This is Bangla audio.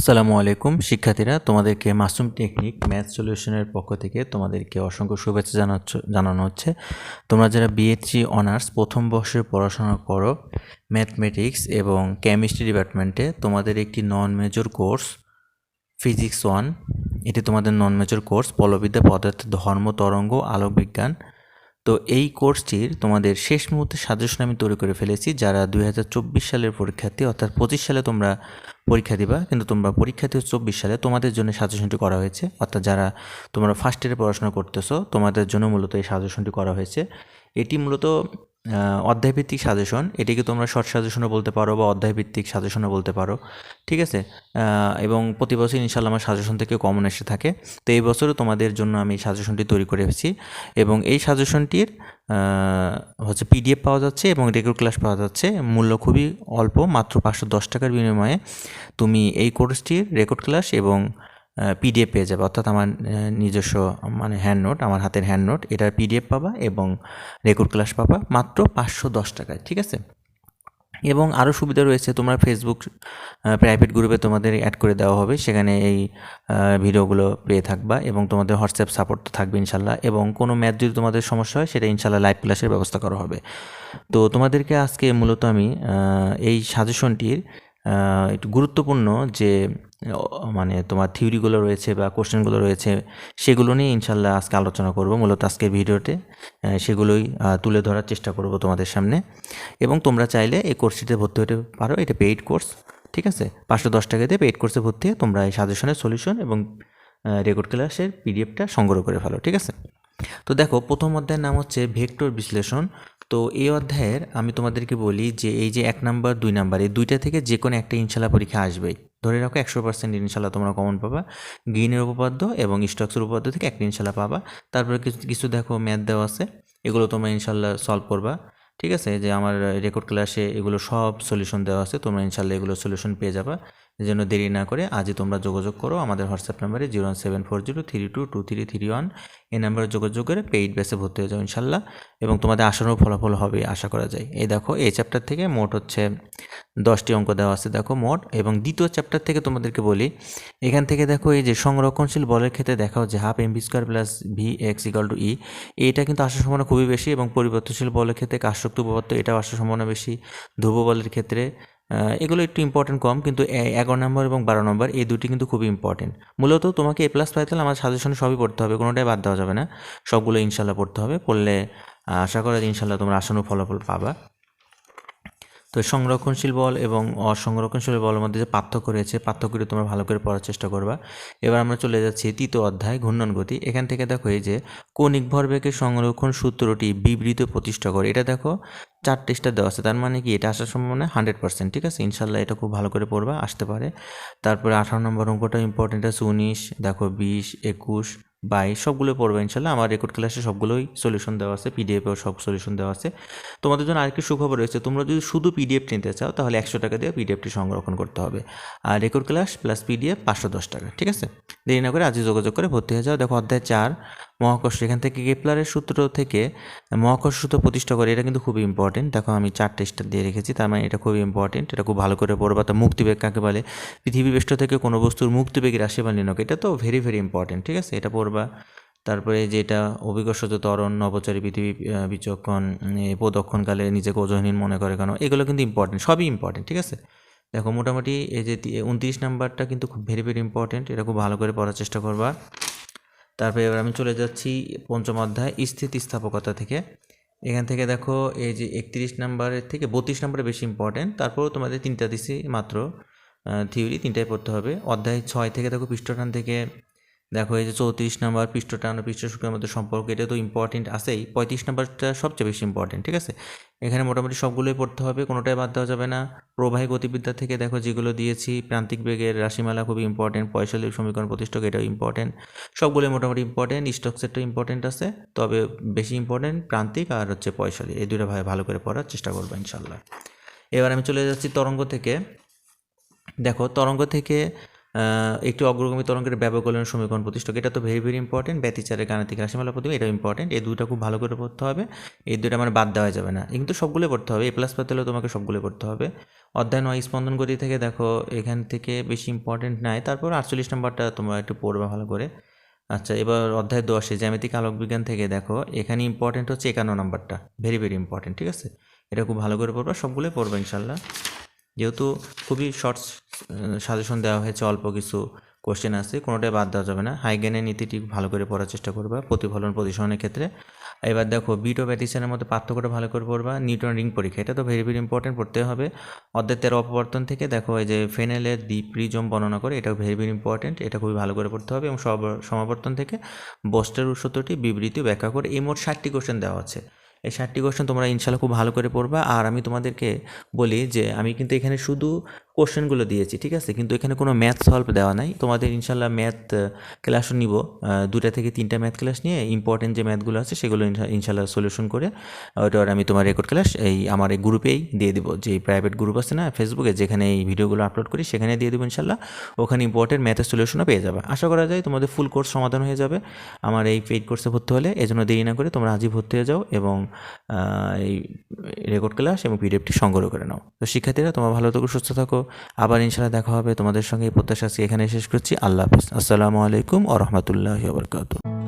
আসসালামু আলাইকুম। শিক্ষার্থীরা, তোমাদেরকে মাসুম টেকনিক ম্যাথ সলিউশনের পক্ষ থেকে তোমাদেরকে অসংখ্য শুভেচ্ছা জানাচ্ছ জানানো হচ্ছে। তোমরা যারা বিএসসি অনার্স প্রথম বর্ষের পড়াশোনা করো ম্যাথমেটিক্স এবং কেমিস্ট্রি ডিপার্টমেন্টে তোমাদের একটি non major course physics one এটি তোমাদের নন মেজর কোর্স পলবিদ্যা পদার্থ, ধর্ম, তরঙ্গ আলোক বিজ্ঞান তো এই কোর্সটির তোমাদের শেষ মুহূর্তে সাজেশন আমি তৈরি করে ফেলেছি, যারা দুই হাজার চব্বিশ সালের পরীক্ষার্থী, অর্থাৎ পঁচিশ সালে তোমরা পরীক্ষা দিবা, কিন্তু তোমরা পরীক্ষার্থী চব্বিশ সালে, তোমাদের জন্য সাজেশনটি করা হয়েছে। অর্থাৎ যারা তোমরা ফার্স্ট ইয়ারে পড়াশোনা করতেছো, তোমাদের জন্য মূলত এই সাজেশনটি করা হয়েছে। এটি মূলত অধ্যায়ভিত্তিক সাজেশন। এটিকে তোমরা শর্ট সাজেশনও বলতে পারো বা অধ্যায়ভিত্তিক সাজেশনও বলতে পারো? ঠিক আছে? এবং প্রতি বছর ইনশাল্লাহ আমার সাজেশন থেকে কমন এসে থাকে। তো এই বছরও তোমাদের জন্য আমি সাজেশনটি তৈরি করে এসেছি। এবং এই সাজেশনটির হচ্ছে পিডিএফ পাওয়া যাচ্ছে এবং রেগুলার ক্লাস পাওয়া যাচ্ছে। মূল্য খুবই অল্প, মাত্র পাঁচশো দশ টাকার বিনিময়ে। তুমি এই কোর্সটির রেকর্ড ক্লাস এবং পিডিএফ পেয়ে যাবে। অর্থাৎ আমার নিজস্ব মানে হ্যান্ড নোট আমার হাতের হ্যান্ড নোট এটার পিডিএফ পাবা এবং রেকর্ড ক্লাস পাবা মাত্র পাঁচশো দশ টাকায়, ঠিক আছে? এবং আরও সুবিধা রয়েছে, তোমরা ফেসবুক প্রাইভেট গ্রুপে তোমাদের অ্যাড করে দেওয়া হবে, সেখানে এই ভিডিওগুলো পেয়ে থাকবা এবং তোমাদের হোয়াটসঅ্যাপ সাপোর্ট তো থাকবে ইনশাল্লাহ এবং কোনো ম্যাথ যদি তোমাদের সমস্যা হয়, সেটা ইনশাল্লাহ লাইভ ক্লাসের ব্যবস্থা করা হবে। তো তোমাদেরকে আজকে মূলত আমি এই সাজেশনটির একটু গুরুত্বপূর্ণ যে মানে তোমার থিওরিগুলো রয়েছে বা কোশ্চেনগুলো রয়েছে, সেগুলো নিয়ে ইনশাল্লাহ আজকে আলোচনা করব। মূলত আজকের ভিডিওতে সেগুলোই তুলে ধরার চেষ্টা করব তোমাদের সামনে। এবং তোমরা চাইলে এই কোর্সটিতে ভর্তি হতে পারো, এটা পেইড কোর্স ঠিক আছে? পাঁচশো দশ টাকা দিয়ে পেইড কোর্সে ভর্তি হয়ে তোমরা এই সাজেশনের সলিউশন এবং রেকর্ড ক্লাসের পিডিএফটা সংগ্রহ করে ফেলো, ঠিক আছে? তো দেখো, প্রথম অধ্যায়ের নাম হচ্ছে ভেক্টর বিশ্লেষণ তো এই অধ্যায়ের আমি তোমাদেরকে বলি যে এই যে এক নাম্বার, দুই নাম্বার, এই দুইটা থেকে যে কোনো একটা ইনশাল্লাহ পরীক্ষা আসবেই। ধরে রাখো একশো পার্সেন্ট ইনশাল্লাহ তোমরা কমন পাবা। গ্রিনের উপপাদ্য এবং স্টক্সের উপপাদ্য থেকে একটা ইনশাল্লাহ পাবা। তারপরে কিছু কিছু দেখো ম্যাথ দেওয়া আছে। এগুলো তোমরা ইনশাল্লাহ সলভ করবা। ঠিক আছে? যে আমার রেকর্ড ক্লাসে এগুলো সব সলিউশন দেওয়া আছে। তোমরা ইনশাল্লাহ এগুলো সলিউশন পেয়ে যাবা। যেন দেরি না করে আজই তোমরা যোগাযোগ করো আমাদের হোয়াটসঅ্যাপ নাম্বারে zero one seven four zero three two two three three one. এই নাম্বারে যোগাযোগ করে পেইড বেসে ভর্তি হয়ে যাও ইনশাল্লাহ এবং তোমাদের আসারও ফলাফল হবে, আশা করা যায়। এই দেখো, এই চ্যাপ্টার থেকে মোট হচ্ছে দশটি অঙ্ক দেওয়া আছে, দেখো মোট। এবং দ্বিতীয় চ্যাপ্টার থেকে তোমাদেরকে বলি, এখান থেকে দেখো এই যে সংরক্ষণশীল বলের ক্ষেত্রে দেখাও যে half M V square plus V X equal to E এইটা কিন্তু আসার সম্ভাবনা খুবই বেশি এবং পরিবর্তনশীল বলের ক্ষেত্রে কাশক্ত উপপাদ্য এটাও আসার সম্ভাবনা বেশি। ধ্রুব বলের ক্ষেত্রে এগুলো একটু ইম্পর্টেন্ট কম, কিন্তু এগারো নম্বর এবং বারো নম্বর, এই দুটি কিন্তু খুবই ইম্পর্টেন্ট মূলত তোমাকে এ প্লাস পাইতে হলে আমার সাজেশনে সবই পড়তে হবে, কোনোটাই বাদ দেওয়া যাবে না। সবগুলো ইনশাল্লাহ পড়তে হবে, পড়লে আশা করা ইনশাল্লাহ তোমরা আসন্ন ফলাফল পাবা। তো সংরক্ষণশীল বল এবং অসংরক্ষণশীল বলের মধ্যে যে পার্থক্য রয়েছে, পার্থক্যটি তোমরা ভালো করে পড়ার চেষ্টা করবা। এবার আমরা চলে যাচ্ছি তৃতীয় অধ্যায়, ঘূর্ণন গতি। এখান থেকে দেখো এই যে কৌণিক ভরবেগের সংরক্ষণ সূত্রটি বিবৃত প্রতিষ্ঠা করে। এটা দেখো চার টেস্টটা দেওয়া আছে, তার মানে কি? এটা আসার সম্ভাবনা হান্ড্রেড পার্সেন্ট ঠিক আছে? ইনশাল্লাহ এটা খুব ভালো করে পড়বা, আসতে পারে। তারপরে আঠারো নম্বর অঙ্কটা ইম্পর্টেন্ট আছে, উনিশ, দেখো বিশ, একুশ। বাইশ সবগুলো পড়বে ইনশাল্লাহ। আমার রেকর্ড ক্লাসে সবগুলোই সলিউশন দেওয়া আছে পিডিএফেও সব সলিউশন দেওয়া আছে। তোমাদের জন্য আরেকটি সুখবর রয়েছে, তোমরা যদি শুধু পিডিএফ নিতে চাও, তাহলে একশো টাকা দিয়ে পিডিএফটি সংরক্ষণ করতে হবে। আর রেকর্ড ক্লাস প্লাস পিডিএফ পাঁচশো দশ টাকা, ঠিক আছে? দেরি না করে আজই যোগাযোগ করে ভর্তি হয়ে যাও। দেখো অধ্যায় চার মহাকর্ষ, এখান থেকে কেপলারের সূত্র থেকে মহাকর্ষ সূত্র প্রতিষ্ঠা করে, এটা কিন্তু খুবই ইম্পর্টেন্ট দেখো, আমি চারটে স্টার দিয়ে রেখেছি, তার মানে এটা খুবই ইম্পর্টেন্ট এটা খুব ভালো করে পড়বা, তো মুক্তিবেগ কাকে বলে? পৃথিবী বেষ্ট থেকে কোনো বস্তুর মুক্তিবেগের রাশি বা নির্ণয় এটা তো ভেরি ভেরি ইম্পর্টেন্ট ঠিক আছে? এটা পড়বা। তারপরে যেটা অভিজ্ঞত তরণ নবচারী পৃথিবী বিচক্ষণ প্রদক্ষণকালে নিজেকে ওজনহীন মনে করে কেন? এগুলো কিন্তু ইম্পর্টেন্ট সবই ইম্পর্টেন্ট ঠিক আছে? দেখো, মোটামুটি এই যে উনত্রিশ নাম্বারটা কিন্তু খুব ভেরি ভেরি ইম্পর্টেন্ট এটা খুব ভালো করে পড়ার চেষ্টা করবা। তারপরে এবার আমি চলে যাচ্ছি পঞ্চম অধ্যায়, স্থিতিস্থাপকতা থেকে। এখান থেকে দেখো এই যে একত্রিশ নাম্বারের থেকে বত্রিশ নাম্বারে বেশি ইম্পর্টেন্ট তারপরও তোমাদের তিনটা দিছি মাত্র থিওরি তিনটাই পড়তে হবে। অধ্যায় ছয় থেকে দেখো পৃষ্ঠটান থেকে দেখো, এই যে চৌত্রিশ নাম্বার পৃষ্ঠটান ও পৃষ্ঠ শুক্রের মধ্যে সম্পর্ক, এটা তো ইম্পর্টেন্ট আছেই। পঁয়ত্রিশ নাম্বারটা সবচেয়ে বেশি ইম্পর্টেন্ট ঠিক আছে? এখানে মোটামুটি সবগুলোই পড়তে হবে, কোনোটাই বাদ দেওয়া যাবে না। প্রবাহী গতিবিদ্যা থেকে দেখো, যেগুলো দিয়েছি, প্রান্তিক বেগের রাশিমালা খুবই ইম্পর্টেন্ট পয়সালিক সমীকরণ প্রতিষ্ঠাক এটাও ইম্পর্টেন্ট সবগুলোই মোটামুটি ইম্পর্টেন্ট স্টক সেটটা ইম্পর্টেন্ট আছে, তবে বেশি ইম্পর্টেন্ট প্রান্তিক আর হচ্ছে পয়সালি। এই দুটো ভাই ভালো করে পড়ার চেষ্টা করব ইনশাল্লাহ এবার আমি চলে যাচ্ছি তরঙ্গ থেকে। দেখো, তরঙ্গ থেকে একটি অগ্রগামী তরঙ্গের ব্যবকলন সমীকরণ প্রতিষ্ঠাক এটা তো ভেরি ভেরি ইম্পর্টেন্ট ব্যতিচারের গাণিতিক রাশিমালা প্রতিমা এটা ইম্পর্টেন্ট এই দুটো খুব ভালো করে পড়তে হবে। এই দুটো আমার বাদ দেওয়া যাবে না। কিন্তু সবগুলো পড়তে হবে। এ প্লাস পাতে হলে তোমাকে সবগুলো পড়তে হবে। অধ্যায় নয়, স্পন্দন গতি থেকে দেখো, এখান থেকে বেশি ইম্পর্টেন্ট নাই। তারপর আটচল্লিশ নম্বরটা তোমরা একটু পড়বে ভালো করে। আচ্ছা এবার অধ্যায় দশে, জ্যামিতিক আলোক বিজ্ঞান থেকে দেখো, এখানে ইম্পর্টেন্ট হচ্ছে একান্ন নাম্বারটা। ভেরি ভেরি ইম্পর্টেন্ট ঠিক আছে? এটা খুব ভালো করে পড়বা, সবগুলোই পড়বে ইনশাল্লাহ। যেহেতু খুবই শর্টস সাজেশন দেওয়া হয়েছে, অল্প কিছু কোশ্চেন আছে, কোনোটাই বাদ দেওয়া যাবে না। হাইগেনের নীতিটি ভালো করে পড়ার চেষ্টা করবা, প্রতিফলন প্রতিসরণের ক্ষেত্রে। এবার দেখো বিট ও ব্যাটিসের মধ্যে পার্থক্যটা ভালো করে পড়বা নিউটন রিং পরীক্ষা, এটা তো ভেরি ভেরি ইম্পর্টেন্ট পড়তে হবে। তেরো অপবর্তন থেকে দেখো, এই যে ফেনেলের দ্বীপ প্রিজম বর্ণনা করে এটা ভেরি ভেরি ইম্পর্টেন্ট এটা খুবই ভালো করে পড়তে হবে। এবং সমাবর্তন থেকে বস্টের সত্যটি বিবৃতি ব্যাখ্যা করে, এই মোট ষাটটি কোশ্চেন দেওয়া আছে। এই ষাটটি কোশ্চেন তোমরা ইনশাল্লাহ খুব ভালো করে পড়বা। আর আমি তোমাদেরকে বলি যে, আমি কিন্তু এখানে শুধু কোশ্চেনগুলো দিয়েছি, ঠিক আছে? কিন্তু এখানে কোনো ম্যাথ সলভ দেওয়া নাই। তোমাদের ইনশাল্লাহ ম্যাথ ক্লাসও নিব। দুটা থেকে তিনটা ম্যাথ ক্লাস নিয়ে ইম্পর্টেন্ট যে ম্যাথগুলো আছে, সেগুলো ইনশা- ইনশাল্লাহ সলিউশন করে ওইটার আমি তোমার রেকর্ড ক্লাস এই আমার এই গ্রুপেই দিয়ে দিব। যে প্রাইভেট গ্রুপ আছে না ফেসবুকে যেখানে এই ভিডিওগুলো আপলোড করি, সেখানে দিয়ে দেবো ইনশাল্লাহ ওখানে ইম্পর্টেন্ট ম্যাথের সলিউশনও পেয়ে যাবে। আশা করা যায় তোমাদের ফুল কোর্স সমাধান হয়ে যাবে। আমার এই পেইড কোর্সে ভর্তি হলে, এজন্য দেরি না করে তোমরা আজই ভর্তি হয়ে যাও এবং এই রেকর্ড ক্লাস এবং পিডিএফটি সংগ্রহ করে নাও। তো শিক্ষার্থীরা, তোমার ভালো থাকো, সুস্থ থাকো। আবার ইনশাল্লাহ দেখা হবে তোমাদের সঙ্গে। এই প্রত্যাশা আজকে এখানে শেষ করছি। আল্লাহ হাফিজ। আসসালামু আলাইকুম ও রহমতুল্লাহ ওবরকাতুহ